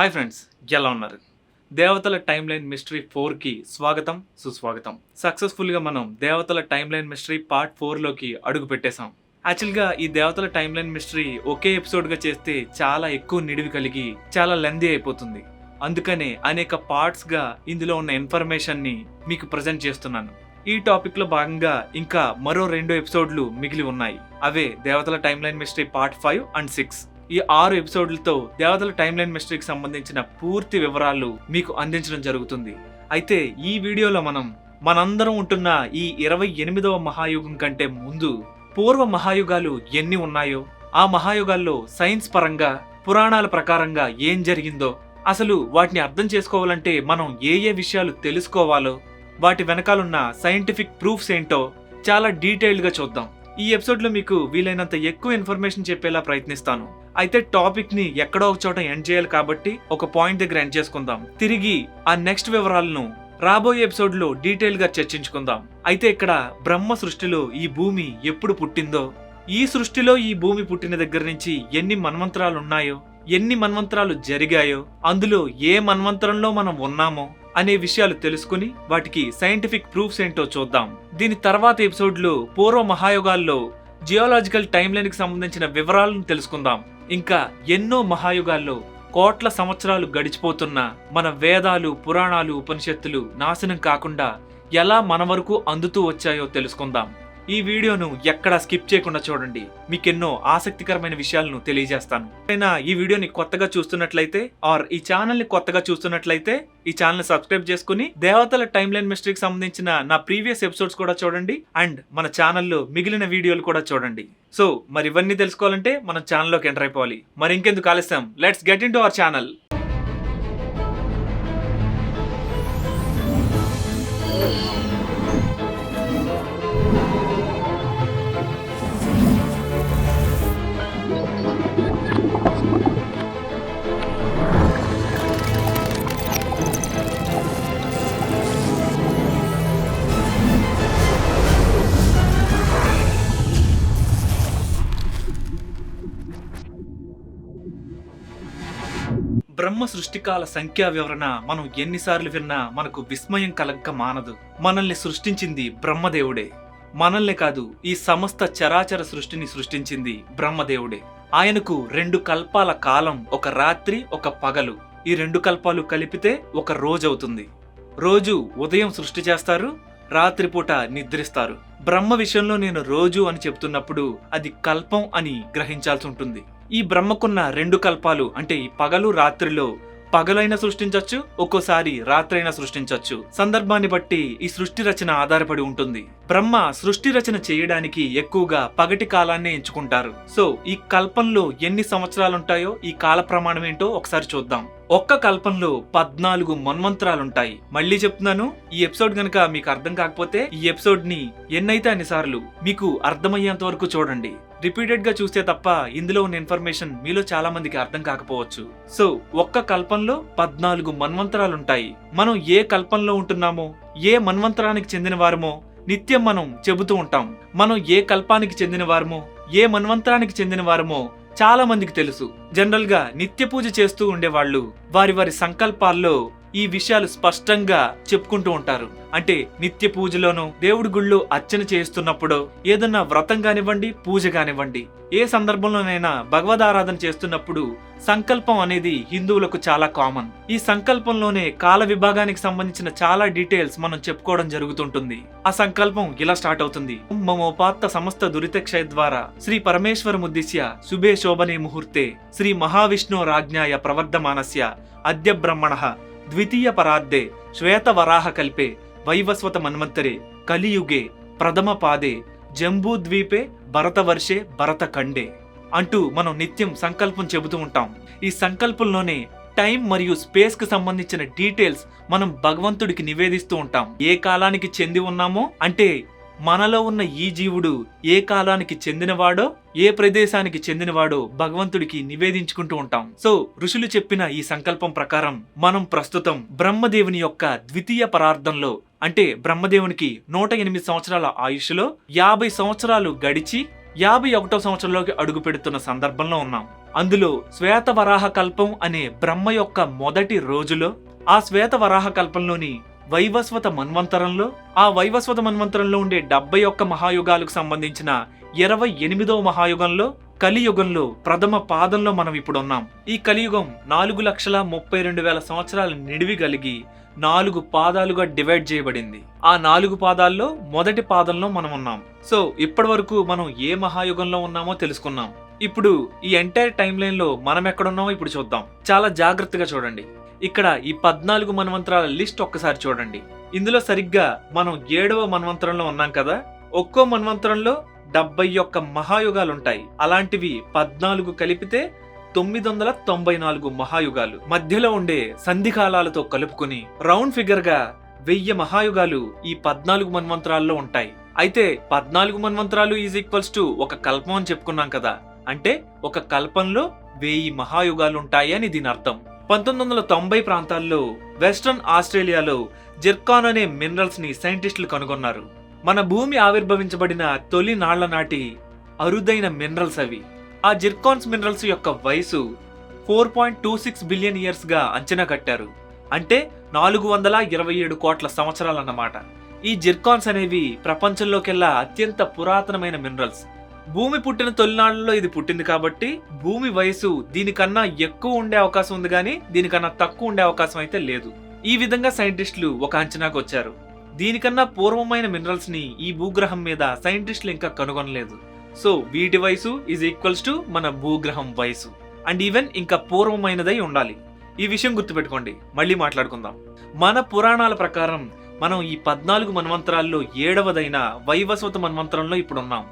Hi friends ఎలా ఉన్నారు? దేవతల టైమ్ లైన్ మిస్టరీ ఫోర్కి స్వాగతం సుస్వాగతం. సక్సెస్ఫుల్గా మనం దేవతల టైమ్ లైన్ మిస్టరీ పార్ట్ ఫోర్లోకి అడుగు పెట్టేశాం. యాక్చువల్గా ఈ దేవతల టైమ్ లైన్ మిస్టరీ ఒకే ఎపిసోడ్గా చేస్తే చాలా ఎక్కువ నిడివి కలిగి చాలా లెందీ అయిపోతుంది. అందుకనే అనేక పార్ట్స్గా ఇందులో ఉన్న ఇన్ఫర్మేషన్ని మీకు ప్రజెంట్ చేస్తున్నాను. ఈ టాపిక్లో భాగంగా ఇంకా మరో రెండు ఎపిసోడ్లు మిగిలి ఉన్నాయి. అవే దేవతల timeline mystery part five and six. ఈ ఆరు ఎపిసోడ్లతో దేవతల టైమ్ లైన్ మిస్టరీకి సంబంధించిన పూర్తి వివరాలు మీకు అందించడం జరుగుతుంది. అయితే ఈ వీడియోలో మనం మనందరం ఉంటున్న ఈ ఇరవై ఎనిమిదవ మహాయుగం కంటే ముందు పూర్వ మహాయుగాలు ఎన్ని ఉన్నాయో ఆ మహాయుగాల్లో సైన్స్ పరంగా పురాణాల ప్రకారంగా ఏం జరిగిందో అసలు వాటిని అర్థం చేసుకోవాలంటే మనం ఏ ఏ విషయాలు తెలుసుకోవాలో వాటి వెనకాలన్న సైంటిఫిక్ ప్రూఫ్స్ ఏంటో చాలా డీటెయిల్డ్గా చూద్దాం. ఈ ఎపిసోడ్లో మీకు వీలైనంత ఎక్కువ ఇన్ఫర్మేషన్ చెప్పేలా ప్రయత్నిస్తాను. అయితే టాపిక్ని ఎక్కడో ఒక చోట ఎండ్ చేయాలి కాబట్టి ఒక పాయింట్ దగ్గర ఎండ్ చేసుకుందాం. తిరిగి ఆ నెక్స్ట్ వివరాలను రాబోయే ఎపిసోడ్లో డీటెయిల్గా చర్చించుకుందాం. అయితే ఇక్కడ బ్రహ్మ సృష్టిలో ఈ భూమి ఎప్పుడు పుట్టిందో ఈ సృష్టిలో ఈ భూమి పుట్టిన దగ్గర నుంచి ఎన్ని మన్వంతరాలు ఉన్నాయో ఎన్ని మన్వంతరాలు జరిగాయో అందులో ఏ మన్వంతరంలో మనం ఉన్నామో అనే విషయాలు తెలుసుకుని వాటికి సైంటిఫిక్ ప్రూఫ్స్ ఏంటో చూద్దాం. దీని తర్వాత ఎపిసోడ్లో పూర్వ మహాయుగాల్లో జియోలాజికల్ టైమ్ లైన్కి సంబంధించిన వివరాలను తెలుసుకుందాం. ఇంకా ఎన్నో మహాయుగాల్లో కోట్ల సంవత్సరాలు గడిచిపోతున్న మన వేదాలు పురాణాలు ఉపనిషత్తులు నాశనం కాకుండా ఎలా మన వరకు అందుతూ వచ్చాయో తెలుసుకుందాం. ఈ వీడియోను ఎక్కడా స్కిప్ చేయకుండా చూడండి. మీకెన్నో ఆసక్తికరమైన విషయాలను తెలియజేస్తాను. అయినా ఈ వీడియోని కొత్తగా చూస్తున్నట్లయితే ఆర్ ఈ ఛానల్ని కొత్తగా చూస్తున్నట్లయితే ఈ ఛానల్ సబ్స్క్రైబ్ చేసుకుని దేవతల టైమ్ లైన్ మిస్టరీకి సంబంధించిన నా ప్రీవియస్ ఎపిసోడ్స్ కూడా చూడండి. అండ్ మన ఛానల్లో మిగిలిన వీడియోలు కూడా చూడండి. సో మరి ఇవన్నీ తెలుసుకోవాలంటే మన ఛానల్లోకి ఎంటర్ అయిపోవాలి. మరి ఇంకెందుకు ఆలస్యం? Let's get into our channel. Brahma సృష్టికాల సంఖ్యా వివరణ మనం ఎన్నిసార్లు విన్నా మనకు విస్మయం కలగక మానదు. మనల్ని సృష్టించింది బ్రహ్మదేవుడే. మనల్ని కాదు ఈ సమస్త చరాచర సృష్టిని సృష్టించింది బ్రహ్మదేవుడే. ఆయనకు రెండు కల్పాల కాలం ఒక రాత్రి ఒక పగలు. ఈ రెండు కల్పాలు కలిపితే ఒక రోజు అవుతుంది. రోజు ఉదయం సృష్టి చేస్తారు రాత్రిపూట నిద్రిస్తారు. బ్రహ్మ విషయంలో నేను రోజు అని చెప్తున్నప్పుడు అది కల్పం అని గ్రహించాల్సి ఉంటుంది. ఈ బ్రహ్మకున్న రెండు కల్పాలు అంటే పగలు రాత్రిలో పగలైనా సృష్టించవచ్చు ఒక్కోసారి రాత్రైనా సృష్టించవచ్చు సందర్భాన్ని బట్టి ఈ సృష్టి రచన ఆధారపడి ఉంటుంది. బ్రహ్మ సృష్టి రచన చేయడానికి ఎక్కువగా పగటి కాలాన్నే ఎంచుకుంటారు. సో ఈ కల్పంలో ఎన్ని సంవత్సరాలు ఉంటాయో ఈ కాల ప్రమాణం ఏంటో ఒకసారి చూద్దాం. ఒక్క కల్పంలో పద్నాలుగు మన్మంత్రాలుంటాయి మళ్ళీ చెప్తున్నాను ఈ ఎపిసోడ్ గనక మీకు అర్థం కాకపోతే ఈ ఎపిసోడ్ని ఎన్నైతే అన్నిసార్లు మీకు అర్థమయ్యేంత వరకు చూడండి. రిపీటెడ్గా చూస్తే తప్ప ఇందులో ఉన్న ఇన్ఫర్మేషన్ మీలో చాలా మందికి అర్థం కాకపోవచ్చు. సో ఒక్క కల్పంలో పద్నాలుగు మన్వంతరాలుంటాయి. మనం ఏ కల్పంలో ఉంటున్నామో ఏ మన్వంతరానికి చెందిన వారమో నిత్యం మనం చెబుతూ ఉంటాం. మనం ఏ కల్పానికి చెందిన వారమో ఏ మన్వంతరానికి చెందిన వారమో చాలా మందికి తెలుసు. జనరల్గా నిత్య పూజ చేస్తూ ఉండేవాళ్ళు వారి వారి సంకల్పాల్లో ఈ విషయాలు స్పష్టంగా చెప్పుకుంటూ ఉంటారు. అంటే నిత్య పూజలోనూ దేవుడి గుళ్ళో అర్చన చేస్తున్నప్పుడు ఏదన్నా వ్రతం కానివ్వండి పూజ కానివ్వండి ఏ సందర్భంలోనైనా భగవద్ ఆరాధన చేస్తున్నప్పుడు సంకల్పం అనేది హిందువులకు చాలా కామన్. ఈ సంకల్పంలోనే కాల విభాగానికి సంబంధించిన చాలా డీటెయిల్స్ మనం చెప్పుకోవడం జరుగుతుంటుంది. ఆ సంకల్పం ఇలా స్టార్ట్ అవుతుంది. మమోపాత్త సమస్త దురితక్షయ ద్వారా శ్రీ పరమేశ్వర ముద్దిశ్య శుభే శోభనే ముహూర్తే శ్రీ మహావిష్ణు రాజ్ఞాయ ప్రవర్ధమానస్య అద్య బ్రహ్మణ ద్వితీయ పరార్ధే శ్వేతవరాహ కల్పే వైవస్వత మన్వంతరే కలియుగే ప్రథమ పాదే జంబూద్వీపే భరతవర్షే భరతఖండే అంటూ మనం నిత్యం సంకల్పం చెబుతూ ఉంటాం. ఈ సంకల్పంలోనే టైం మరియు స్పేస్కు సంబంధించిన డీటెయిల్స్ మనం భగవంతుడికి నివేదిస్తూ ఉంటాం. ఏ కాలానికి చెంది ఉన్నామో అంటే మనలో ఉన్న ఈ జీవుడు ఏ కాలానికి చెందినవాడో ఏ ప్రదేశానికి చెందినవాడో భగవంతుడికి నివేదించుకుంటూ ఉంటాం. సో ఋషులు చెప్పిన ఈ సంకల్పం ప్రకారం మనం ప్రస్తుతం బ్రహ్మదేవుని యొక్క ద్వితీయ పరార్థంలో అంటే బ్రహ్మదేవునికి నూట ఎనిమిది సంవత్సరాల ఆయుష్లో యాభై సంవత్సరాలు గడిచి యాభై ఒకటో సంవత్సరంలోకి అడుగు పెడుతున్న సందర్భంలో ఉన్నాం. అందులో శ్వేత వరాహ కల్పం అనే బ్రహ్మ యొక్క మొదటి రోజులో ఆ శ్వేత వరాహ కల్పంలోని వైవస్వత మన్వంతరంలో ఆ వైవస్వత మన్వంతరంలో ఉండే డెబ్బై ఒక్క మహాయుగాలకు సంబంధించిన ఇరవై ఎనిమిదవ మహాయుగంలో కలియుగంలో ప్రథమ పాదంలో మనం ఇప్పుడు ఉన్నాం. ఈ కలియుగం నాలుగు లక్షల ముప్పై రెండు వేల సంవత్సరాల నిడివి కలిగి నాలుగు పాదాలుగా డివైడ్ చేయబడింది. ఆ నాలుగు పాదాల్లో మొదటి పాదంలో మనం ఉన్నాం. సో ఇప్పటి వరకు మనం ఏ మహాయుగంలో ఉన్నామో తెలుసుకున్నాం. ఇప్పుడు ఈ ఎంటైర్ టైం లైన్లో మనం ఎక్కడున్నామో ఇప్పుడు చూద్దాం. చాలా జాగ్రత్తగా చూడండి. ఇక్కడ ఈ పద్నాలుగు మన్వంతరాల లిస్ట్ ఒక్కసారి చూడండి. ఇందులో సరిగ్గా మనం ఏడవ మన్వంతరంలో ఉన్నాం కదా? ఒక్కో మన్వంతరంలో డెబ్బై ఒక్క మహాయుగాలు ఉంటాయి అలాంటివి పద్నాలుగు కలిపితే తొమ్మిది వందల తొంభై నాలుగు మహాయుగాలు. మధ్యలో ఉండే సంధికాలాలతో కలుపుకుని రౌండ్ ఫిగర్గా వెయ్యి మహాయుగాలు ఈ పద్నాలుగు మన్వంతరాల్లో ఉంటాయి. అయితే పద్నాలుగు మన్వంతరాలు ఈజ్ ఈక్వల్స్ టు ఒక కల్పం అని చెప్పుకున్నాం కదా? అంటే ఒక కల్పంలో వెయ్యి మహాయుగాలు ఉంటాయి అని దీని అర్థం. పంతొమ్మిది వందల తొంభై ప్రాంతాల్లో వెస్ట్రన్ ఆస్ట్రేలియాలో జిర్కాన్ అనే మినరల్స్ని సైంటిస్టులు కనుగొన్నారు. మన భూమి ఆవిర్భవించబడిన తొలి నాళ్ళ నాటి అరుదైన మినరల్స్ అవి. ఆ జిర్కాన్స్ మినరల్స్ యొక్క వయసు four point two six billion ఇయర్స్గా అంచనా కట్టారు. అంటే నాలుగు వందల ఇరవై ఏడు కోట్ల సంవత్సరాలన్నమాట. ఈ జిర్కాన్స్ అనేవి ప్రపంచంలోకెల్లా అత్యంత పురాతనమైన మినరల్స్. భూమి పుట్టిన తొలినాళ్ళలో ఇది పుట్టింది కాబట్టి భూమి వయసు దీనికన్నా ఎక్కువ ఉండే అవకాశం ఉంది కానీ దీనికన్నా తక్కువ ఉండే అవకాశం అయితే లేదు. ఈ విధంగా సైంటిస్టులు ఒక అంచనాకు వచ్చారు. దీనికన్నా పూర్వమైన మినరల్స్ని ఈ భూగ్రహం మీద సైంటిస్టులు ఇంకా కనుగొనలేదు. సో వీటి వయసు ఈజ్ ఈక్వల్స్ టు మన భూగ్రహం వయసు. అండ్ ఈవెన్ ఇంకా పూర్వమైనదై ఉండాలి. ఈ విషయం గుర్తుపెట్టుకోండి. మళ్ళీ మాట్లాడుకుందాం. మన పురాణాల ప్రకారం మనం ఈ పద్నాలుగు మన్వంతరాల్లో ఏడవదైన వైవస్వత మన్వంతరంలో ఇప్పుడున్నాం.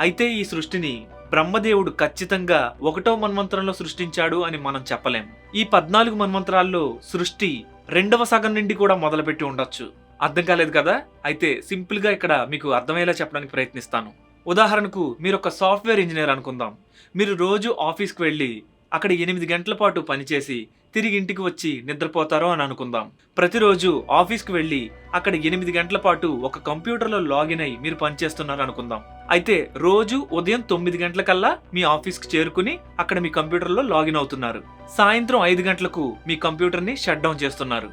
అయితే ఈ సృష్టిని బ్రహ్మదేవుడు ఖచ్చితంగా ఒకటో మన్వంతరంలో సృష్టించాడు అని మనం చెప్పలేం. ఈ పద్నాలుగు మన్వంతరాల్లో సృష్టి రెండవ సగం నుండి కూడా మొదలుపెట్టి ఉండొచ్చు. అర్థం కాలేదు కదా? అయితే సింపుల్గా ఇక్కడ మీకు అర్థమయ్యేలా చెప్పడానికి ప్రయత్నిస్తాను. ఉదాహరణకు మీరు ఒక సాఫ్ట్వేర్ ఇంజనీర్ అనుకుందాం. మీరు రోజు ఆఫీస్కి వెళ్ళి అక్కడ ఎనిమిది గంటల పాటు పనిచేసి తిరిగి ఇంటికి వచ్చి నిద్రపోతారో అని అనుకుందాం. ప్రతిరోజు ఆఫీస్కి వెళ్ళి అక్కడ ఎనిమిది గంటల పాటు ఒక కంప్యూటర్లో లాగిన్ అయి మీరు పనిచేస్తున్నారు అనుకుందాం అయితే రోజు ఉదయం తొమ్మిది గంటలకల్లా మీ ఆఫీస్కి చేరుకుని అక్కడ మీ కంప్యూటర్లో లాగిన్ అవుతున్నారు. సాయంత్రం ఐదు గంటలకు మీ కంప్యూటర్ని షట్ డౌన్ చేస్తున్నారు.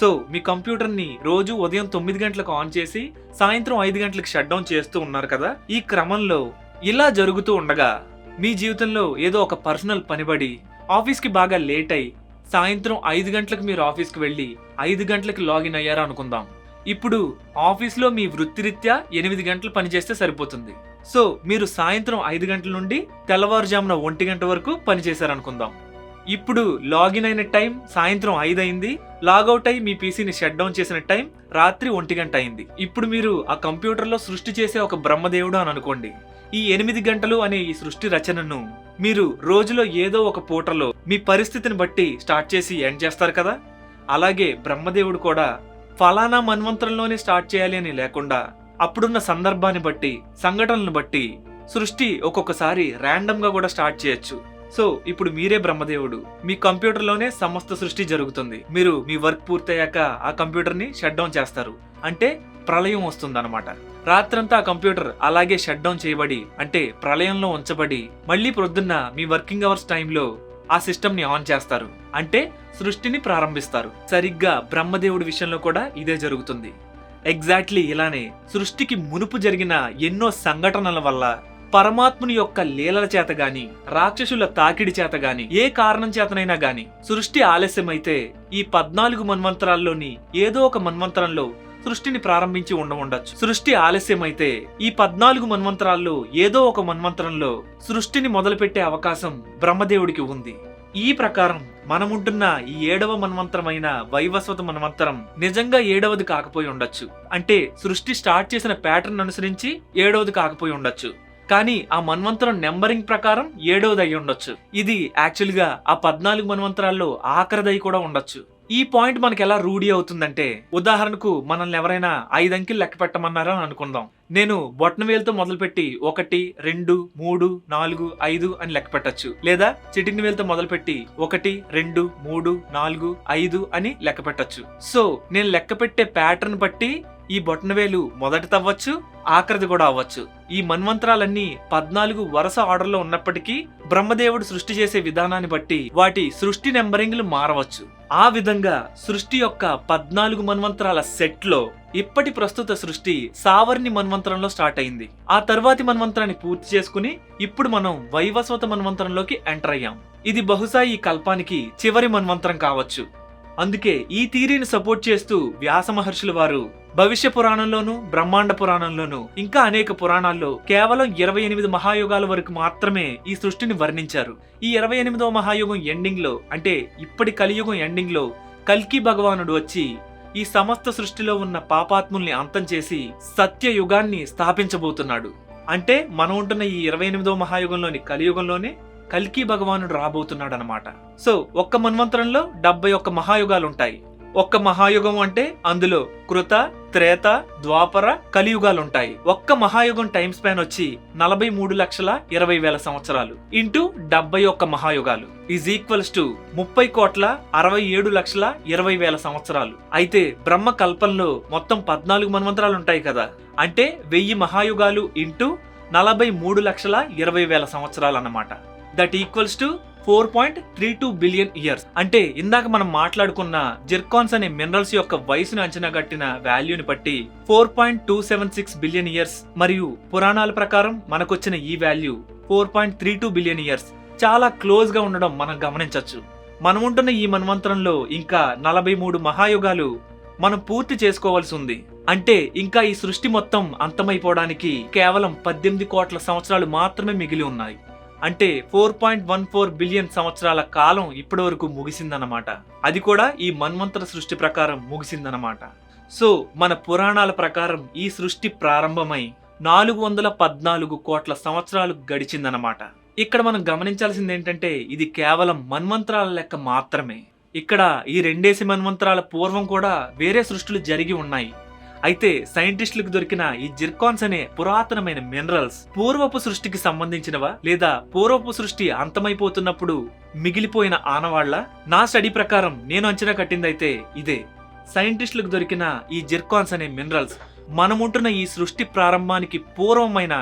సో మీ కంప్యూటర్ని రోజు ఉదయం తొమ్మిది గంటలకు ఆన్ చేసి సాయంత్రం ఐదు గంటలకు షట్ డౌన్ చేస్తూ ఉన్నారు కదా ఈ క్రమంలో ఇలా జరుగుతూ ఉండగా మీ జీవితంలో ఏదో ఒక పర్సనల్ పనిబడి ఆఫీస్కి బాగా లేట్ అయి సాయంత్రం ఐదు గంటలకు మీరు ఆఫీస్కి వెళ్ళి ఐదు గంటలకు లాగిన్ అయ్యారు అనుకుందాం. ఇప్పుడు ఆఫీస్లో మీ వృత్తిరీత్యా ఎనిమిది గంటలు పనిచేస్తే సరిపోతుంది. సో మీరు సాయంత్రం ఐదు గంటల నుండి తెల్లవారుజామున ఒంటి గంట వరకు పనిచేశారనుకుందాం. ఇప్పుడు లాగిన్ అయిన టైం సాయంత్రం ఐదు అయింది. లాగౌట్ అయి మీ పీసీని షట్ డౌన్ చేసిన టైం రాత్రి ఒంటి గంట అయింది. ఇప్పుడు మీరు ఆ కంప్యూటర్లో సృష్టి చేసే ఒక బ్రహ్మదేవుడు అని అనుకోండి. ఈ ఎనిమిది గంటలు అనే ఈ సృష్టి రచనను మీరు రోజులో ఏదో ఒక పూటలో మీ పరిస్థితిని బట్టి స్టార్ట్ చేసి ఎండ్ చేస్తారు కదా? అలాగే బ్రహ్మదేవుడు కూడా ఫలానా మన్వంతరంలోనే స్టార్ట్ చేయాలి అని లేకుండా అప్పుడున్న సందర్భాన్ని బట్టి సంఘటనలను బట్టి సృష్టి ఒక్కొక్కసారి ర్యాండమ్గా కూడా స్టార్ట్ చేయొచ్చు. సో ఇప్పుడు మీరే బ్రహ్మదేవుడు. మీ కంప్యూటర్లోనే సమస్త సృష్టి జరుగుతుంది. మీరు మీ వర్క్ పూర్తయ్యాక ఆ కంప్యూటర్ని షట్ డౌన్ చేస్తారు. అంటే ప్రళయం వస్తుందన్నమాట. రాత్రంతా ఆ కంప్యూటర్ అలాగే షట్ డౌన్ చేయబడి అంటే ప్రళయంలో ఉంచబడి మళ్ళీ ప్రొద్దున్న మీ వర్కింగ్ అవర్స్ టైంలో ఆ సిస్టమ్ని ఆన్ చేస్తారు. అంటే సృష్టిని ప్రారంభిస్తారు. సరిగ్గా బ్రహ్మదేవుడి విషయంలో కూడా ఇదే జరుగుతుంది. ఎగ్జాక్ట్లీ ఇలానే సృష్టికి మునుపు జరిగిన ఎన్నో సంఘటనల వల్ల పరమాత్ముని యొక్క లీలల చేత గాని రాక్షసుల తాకిడి చేత గాని ఏ కారణం చేతనైనా గాని సృష్టి ఆలస్యమైతే ఈ పద్నాలుగు మన్వంతరాల్లోని ఏదో ఒక మన్వంతరంలో సృష్టిని ప్రారంభించి ఉండ సృష్టి ఆలస్యమైతే ఈ పద్నాలుగు మన్వంతరాల్లో ఏదో ఒక మన్వంతరంలో సృష్టిని మొదలుపెట్టే అవకాశం బ్రహ్మదేవుడికి ఉంది. ఈ ప్రకారం మనముంటున్న ఈ ఏడవ మన్వంతరమైన వైవస్వత మన్వంతరం నిజంగా ఏడవది కాకపోయి ఉండొచ్చు. అంటే సృష్టి స్టార్ట్ చేసిన ప్యాటర్న్ అనుసరించి ఏడవది కాకపోయి ఉండొచ్చు. కానీ ఆ మన్వంతరం నెంబరింగ్ ప్రకారం ఏడవది అయి ఉండొచ్చు. ఇది యాక్చువల్గా ఆ పద్నాలుగు మన్వంతరాల్లో ఆఖరిదై కూడా ఉండొచ్చు. ఈ పాయింట్ మనకి ఎలా రూఢి అవుతుందంటే ఉదాహరణకు మనల్ని ఎవరైనా ఐదు అంకెలు లెక్క పెట్టమన్నారని అనుకుందాం. నేను బొట్టనవేలుతో మొదలుపెట్టి ఒకటి రెండు మూడు నాలుగు ఐదు అని లెక్క పెట్టచ్చు. లేదా చిటికిన వేలుతో మొదలుపెట్టి ఒకటి రెండు మూడు నాలుగు ఐదు అని లెక్క పెట్టచ్చు. సో నేను లెక్క పెట్టే ప్యాటర్న్ బట్టి ఈ బొటనవేలు మొదటిదవ్వచ్చు ఆఖరిది కూడా అవ్వచ్చు. ఈ మన్వంతరాలన్నీ పద్నాలుగు వరుస ఆర్డర్లో ఉన్నప్పటికీ బ్రహ్మదేవుడు సృష్టి చేసే విధానాన్ని బట్టి వాటి సృష్టి నెంబరింగ్లు మారవచ్చు. ఆ విధంగా సృష్టి యొక్క పద్నాలుగు మన్వంతరాల సెట్లో ఇప్పటి ప్రస్తుత సృష్టి సావర్ణి మన్వంతరంలో స్టార్ట్ అయింది. ఆ తర్వాతి మన్వంతరాన్ని పూర్తి చేసుకుని ఇప్పుడు మనం వైవస్వత మన్వంతరంలోకి ఎంటర్ అయ్యాం. ఇది బహుశా ఈ కల్పానికి చివరి మన్వంతరం కావచ్చు. అందుకే ఈ థీరీని సపోర్ట్ చేస్తూ వ్యాస మహర్షుల వారు భవిష్య పురాణంలోను బ్రహ్మాండ పురాణంలోను ఇంకా అనేక పురాణాల్లో కేవలం ఇరవై ఎనిమిది మహాయుగాల వరకు మాత్రమే ఈ సృష్టిని వర్ణించారు. ఈ ఇరవై ఎనిమిదవ మహాయుగం ఎండింగ్లో అంటే ఇప్పటి కలియుగం ఎండింగ్లో కల్కి భగవానుడు వచ్చి ఈ సమస్త సృష్టిలో ఉన్న పాపాత్ముల్ని అంతం చేసి సత్యయుగాన్ని స్థాపించబోతున్నాడు. అంటే మనం ఉంటున్న ఈ ఇరవై ఎనిమిదవ మహాయుగంలోని కలియుగంలోనే కల్కి భగవానుడు రాబోతున్నాడు అనమాట సో ఒక్క మన్వంతరంలో డెబ్బై ఒక్క మహాయుగాలు ఉంటాయి ఒక్క మహాయుగం అంటే అందులో కృత త్రేత ద్వాపర కలియుగాలు ఉంటాయి ఒక్క మహాయుగం టైం స్పాన్ వచ్చి నలభై మూడు లక్షల ఇరవై వేల సంవత్సరాలు. ఇంటూ డెబ్బై ఒక్క మహాయుగాలు. ఈజ్ ఈక్వల్స్ టు ముప్పై కోట్ల అరవై ఏడు లక్షల ఇరవై వేల సంవత్సరాలు. అయితే బ్రహ్మ కల్పంలో మొత్తం పద్నాలుగు మన్వంతరాలు ఉంటాయి కదా. అంటే వెయ్యి మహాయుగాలు ఇంటూ నలభై మూడు లక్షల ఇరవై వేల సంవత్సరాలు అన్నమాట that equals to four point three two billion years. అంటే ఇందాక మనం మాట్లాడుకున్న జిర్కాన్స్ అనే మినరల్స్ యొక్క వయసును అంచనా కట్టిన వాల్యూని బట్టి four point two seven six billion years మరియు పురాణాల ప్రకారం మనకొచ్చిన ఈ value four point three two billion years. చాలా క్లోజ్గా ఉండడం మనం గమనించవచ్చు మనం ఉంటున్న ఈ మన్వంతరంలో ఇంకా నలభై మూడు మహాయుగాలు మనం పూర్తి చేసుకోవాల్సి ఉంది. అంటే ఇంకా ఈ సృష్టి మొత్తం అంతమైపోవడానికి కేవలం పద్దెనిమిది కోట్ల సంవత్సరాలు మాత్రమే మిగిలి ఉన్నాయి. అంటే four point one four billion సంవత్సరాల కాలం ఇప్పటి వరకు ముగిసిందన్నమాట. అది కూడా ఈ మన్వంతర సృష్టి ప్రకారం ముగిసిందన్నమాట. సో మన పురాణాల ప్రకారం ఈ సృష్టి ప్రారంభమై నాలుగు వందల పద్నాలుగు కోట్ల సంవత్సరాలు గడిచిందన్నమాట. ఇక్కడ మనం గమనించాల్సింది ఏంటంటే ఇది కేవలం మన్వంతరాల లెక్క మాత్రమే. ఇక్కడ ఈ రెండేసి మన్వంతరాల పూర్వం కూడా వేరే సృష్టిలు జరిగి ఉన్నాయి. అయితే సైంటిస్టులకు దొరికిన ఈ జిర్కాన్స్ అనే పురాతనమైన మినరల్స్ పూర్వపు సృష్టికి సంబంధించినవా లేదా పూర్వపు సృష్టి అంతమైపోతున్నప్పుడు మిగిలిపోయిన ఆనవాళ్ళ నా స్టడీ ప్రకారం నేను అంచనా కట్టిందైతే ఇదే. సైంటిస్టులకు దొరికిన ఈ జిర్కాన్స్ అనే మినరల్స్ మనముంటున్న ఈ సృష్టి ప్రారంభానికి పూర్వమైన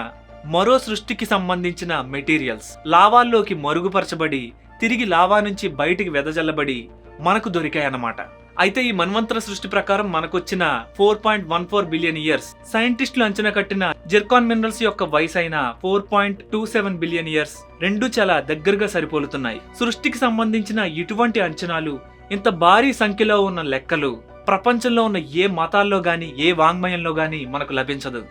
మరో సృష్టికి సంబంధించిన మెటీరియల్స్. లావాల్లోకి మరుగుపరచబడి తిరిగి లావా నుంచి బయటికి వెదజల్లబడి మనకు దొరికాయన్నమాట. అయితే ఈ మన్వంతర సృష్టి ప్రకారం మనకొచ్చిన four point one four billion years సైంటిస్టులు అంచనా కట్టిన జెర్కాన్ మినరల్స్ యొక్క వయసు అయిన four point two seven billion years రెండు చాలా దగ్గరగా సరిపోలుతున్నాయి. సృష్టికి సంబంధించిన ఇటువంటి అంచనాలు ఇంత భారీ సంఖ్యలో ఉన్న లెక్కలు ప్రపంచంలో ఉన్న ఏ మతాల్లో గాని ఏ వాంగ్మయంలో గాని మనకు లభించదు.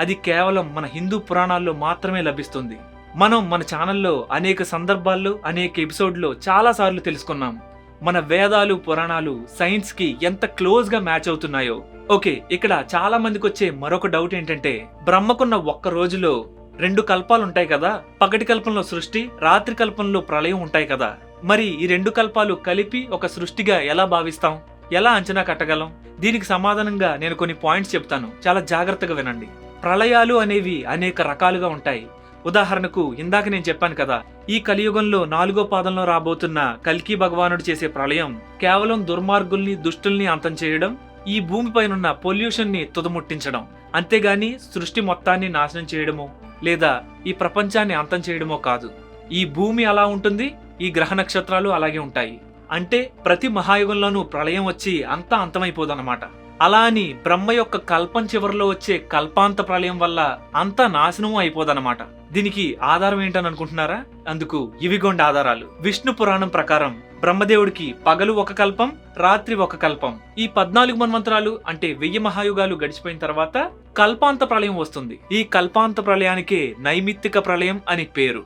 అది కేవలం మన హిందూ పురాణాల్లో మాత్రమే లభిస్తుంది. మనం మన ఛానల్లో అనేక సందర్భాల్లో అనేక ఎపిసోడ్లో చాలా సార్లు తెలుసుకున్నాం. మన వేదాలు పురాణాలు సైన్స్కి ఎంత క్లోజ్గా మ్యాచ్ అవుతున్నాయో. ఓకే ఇక్కడ చాలా మందికి వచ్చే మరొక డౌట్ ఏంటంటే బ్రహ్మకున్న ఒక్క రోజులో రెండు కల్పాలు ఉంటాయి కదా? పగటి కల్పంలో సృష్టి రాత్రి కల్పంలో ప్రళయం ఉంటాయి కదా? మరి ఈ రెండు కల్పాలు కలిపి ఒక సృష్టిగా ఎలా భావిస్తాం? ఎలా అంచనా కట్టగలం? దీనికి సమాధానంగా నేను కొన్ని పాయింట్స్ చెప్తాను. చాలా జాగ్రత్తగా వినండి. ప్రళయాలు అనేవి అనేక రకాలుగా ఉంటాయి. ఉదాహరణకు ఇందాక నేను చెప్పాను కదా ఈ కలియుగంలో నాలుగో పాదంలో రాబోతున్న కల్కి భగవానుడు చేసే ప్రళయం కేవలం దుర్మార్గుల్ని దుష్టుల్ని అంతం చేయడం ఈ భూమిపైనున్న పొల్యూషన్ని తుదముట్టించడం. అంతేగాని సృష్టి మొత్తాన్ని నాశనం చేయడమో లేదా ఈ ప్రపంచాన్ని అంతం చేయడమో కాదు. ఈ భూమి అలా ఉంటుంది ఈ గ్రహ నక్షత్రాలు అలాగే ఉంటాయి. అంటే ప్రతి మహాయుగంలోనూ ప్రళయం వచ్చి అంతా అంతమైపోదన్నమాట. అలా అని బ్రహ్మ యొక్క కల్పం చివరిలో వచ్చే కల్పాంత ప్రళయం వల్ల అంతా నాశనం అయిపోదన్నమాట. దీనికి ఆధారం ఏంటని అనుకుంటున్నారా? అందుకు ఇవిగొండ ఆధారాలు. విష్ణు పురాణం ప్రకారం బ్రహ్మదేవుడికి పగలు ఒక కల్పం రాత్రి ఒక కల్పం. ఈ పద్నాలుగు మన్వంతరాలు అంటే వెయ్యి మహాయుగాలు గడిచిపోయిన తర్వాత కల్పాంత ప్రళయం వస్తుంది. ఈ కల్పాంత ప్రళయానికే నైమిత్తిక ప్రళయం అని పేరు.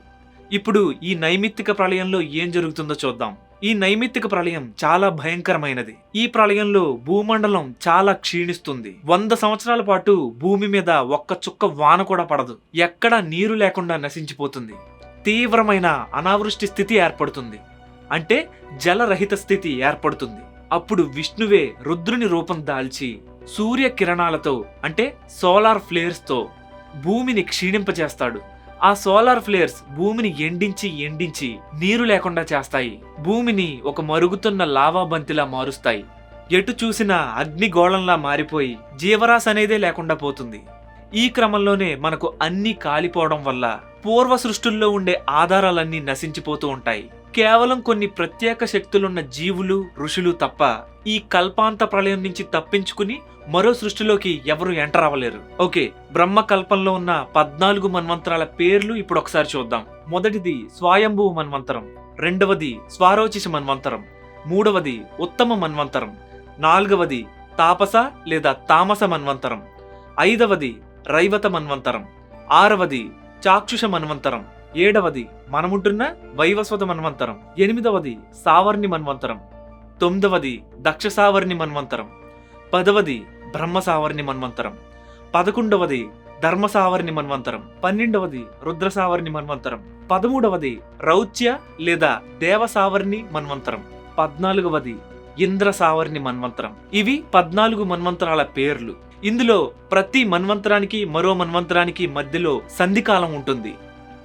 ఇప్పుడు ఈ నైమిత్తిక ప్రళయంలో ఏం జరుగుతుందో చూద్దాం. ఈ నైమిత్తిక ప్రళయం చాలా భయంకరమైనది. ఈ ప్రళయంలో భూమండలం చాలా క్షీణిస్తుంది. వంద సంవత్సరాల పాటు భూమి మీద ఒక్క చుక్క వాన కూడా పడదు. ఎక్కడా నీరు లేకుండా నశించిపోతుంది. తీవ్రమైన అనావృష్టి స్థితి ఏర్పడుతుంది. అంటే జలరహిత స్థితి ఏర్పడుతుంది. అప్పుడు విష్ణువే రుద్రుని రూపం దాల్చి సూర్య కిరణాలతో అంటే సోలార్ ఫ్లేయర్స్తో భూమిని క్షీణింపజేస్తాడు. ఆ సోలార్ ఫ్లేర్స్ భూమిని ఎండించి ఎండించి నీరు లేకుండా చేస్తాయి. భూమిని ఒక మరుగుతున్న లావా బంతిలా మారుస్తాయి. ఎటు చూసినా అగ్నిగోళంలా మారిపోయి జీవరాశి అనేదే లేకుండా పోతుంది. ఈ క్రమంలోనే మనకు అన్నీ కాలిపోవడం వల్ల పూర్వ సృష్టుల్లో ఉండే ఆధారాలన్నీ నశించిపోతూ ఉంటాయి. కేవలం కొన్ని ప్రత్యేక శక్తులున్న జీవులు ఋషులు తప్ప ఈ కల్పాంత ప్రళయం నుంచి తప్పించుకుని మరో సృష్టిలోకి ఎవరు ఎంటర్ అవ్వలేరు. ఓకే బ్రహ్మ కల్పంలో ఉన్న పద్నాలుగు మన్వంతరాల పేర్లు ఇప్పుడు ఒకసారి చూద్దాం. మొదటిది స్వాయంభువు మన్వంతరం రెండవది స్వారోచిష మన్వంతరం మూడవది ఉత్తమ మన్వంతరం నాలుగవది తాపస లేదా తామస మన్వంతరం ఐదవది రైవత మన్వంతరం ఆరవది చాక్షుష మన్వంతరం. ఏడవది మనముంటున్న వైవస్వత మన్వంతరం. ఎనిమిదవది సావర్ణి మన్వంతరం. తొమ్మిదవది దక్ష సావర్ణి మన్వంతరం. పదవది బ్రహ్మ సావర్ణి మన్వంతరం. పదకొండవది ధర్మ సావర్ణి మన్వంతరం. పన్నెండవది రుద్ర సావర్ణి మన్వంతరం. పదమూడవది రౌచ్య లేదా దేవ సావర్ణి మన్వంతరం. పద్నాలుగవది ఇంద్ర సావర్ణి మన్వంతరం. ఇవి పద్నాలుగు మన్వంతరాల పేర్లు. ఇందులో ప్రతి మన్వంతరానికి మరో మన్వంతరానికి మధ్యలో సంధికాలం ఉంటుంది.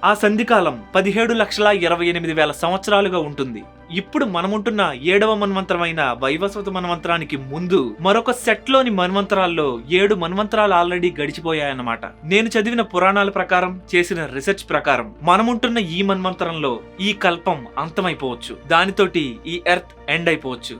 ఆ సంధికాలం పదిహేడు లక్షల ఇరవై ఎనిమిది వేల సంవత్సరాలుగా ఉంటుంది. ఇప్పుడు మనముంటున్న ఏడవ మన్వంతరమైన వైవస్వత మన్వంతరానికి ముందు మరొక సెట్లోని మన్వంతరాల్లో ఏడు మన్వంతరాలు ఆల్రెడీ గడిచిపోయాయన్నమాట. నేను చదివిన పురాణాల ప్రకారం చేసిన రీసెర్చ్ ప్రకారం మనముంటున్న ఈ మన్వంతరంలో ఈ కల్పం అంతమైపోవచ్చు. దానితోటి ఈ ఎర్త్ ఎండ్ అయిపోవచ్చు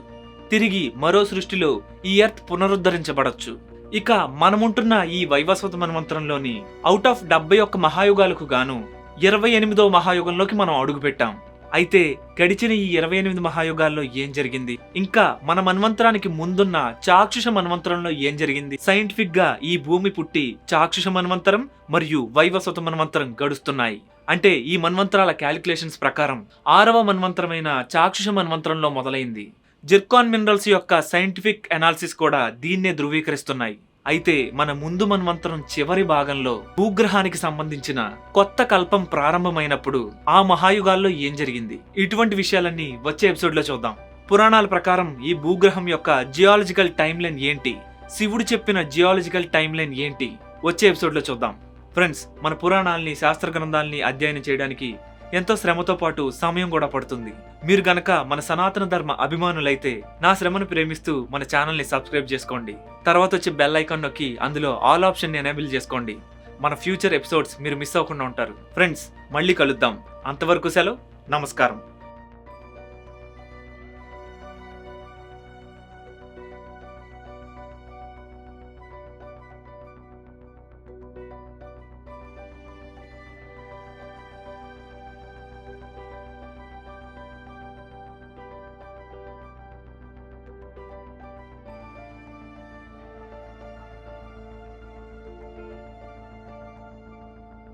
తిరిగి మరో సృష్టిలో ఈ ఎర్త్ పునరుద్ధరించబడచ్చు. ఇక మనముంటున్న ఈ వైవస్వత మన్వంతరంలోని అవుట్ ఆఫ్ డెబ్బై ఒక్క మహాయుగాలకు గాను ఇరవై ఎనిమిదో మహాయుగంలోకి మనం అడుగుపెట్టాం. అయితే గడిచిన ఈ ఇరవై ఎనిమిది మహాయుగాల్లో ఏం జరిగింది? ఇంకా మన మన్వంతరానికి ముందున్న చాక్షుష మన్వంతరంలో ఏం జరిగింది? సైంటిఫిక్గా ఈ భూమి పుట్టి చాక్షుష మన్వంతరం మరియు వైవస్వత మన్వంతరం గడుస్తున్నాయి. అంటే ఈ మన్వంతరాల క్యాలిక్యులేషన్స్ ప్రకారం ఆరవ మన్వంతరమైన చాక్షుష మన్వంతరంలో మొదలైంది. జిర్కాన్ మినరల్స్ యొక్క సైంటిఫిక్ అనాలిసిస్ కూడా దీన్నే ధృవీకరిస్తున్నాయి. అయితే మన ముందు మన్వంతరం చివరి భాగంలో భూగ్రహానికి సంబంధించిన కొత్త కల్పం ప్రారంభమైనప్పుడు ఆ మహాయుగాల్లో ఏం జరిగింది? ఇటువంటి విషయాలన్నీ వచ్చే ఎపిసోడ్లో చూద్దాం. పురాణాల ప్రకారం ఈ భూగ్రహం యొక్క జియాలజికల్ టైం లైన్ ఏంటి? శివుడు చెప్పిన జియాలజికల్ టైం లైన్ ఏంటి? వచ్చే ఎపిసోడ్లో చూద్దాం. ఫ్రెండ్స్ మన పురాణాల్ని శాస్త్ర గ్రంథాలని అధ్యయనం చేయడానికి ఎంతో శ్రమతో పాటు సమయం కూడా పడుతుంది. మీరు గనక మన సనాతన ధర్మ అభిమానులైతే నా శ్రమను ప్రేమిస్తూ మన ఛానల్ని సబ్స్క్రైబ్ చేసుకోండి. తర్వాత వచ్చి బెల్ ఐకాన్ నొక్కి అందులో ఆల్ ఆప్షన్ ఎనేబుల్ చేసుకోండి. మన ఫ్యూచర్ ఎపిసోడ్స్ మీరు మిస్ అవ్వకుండా ఉంటారు. ఫ్రెండ్స్ మళ్ళీ కలుద్దాం. అంతవరకు సెలవు. నమస్కారం.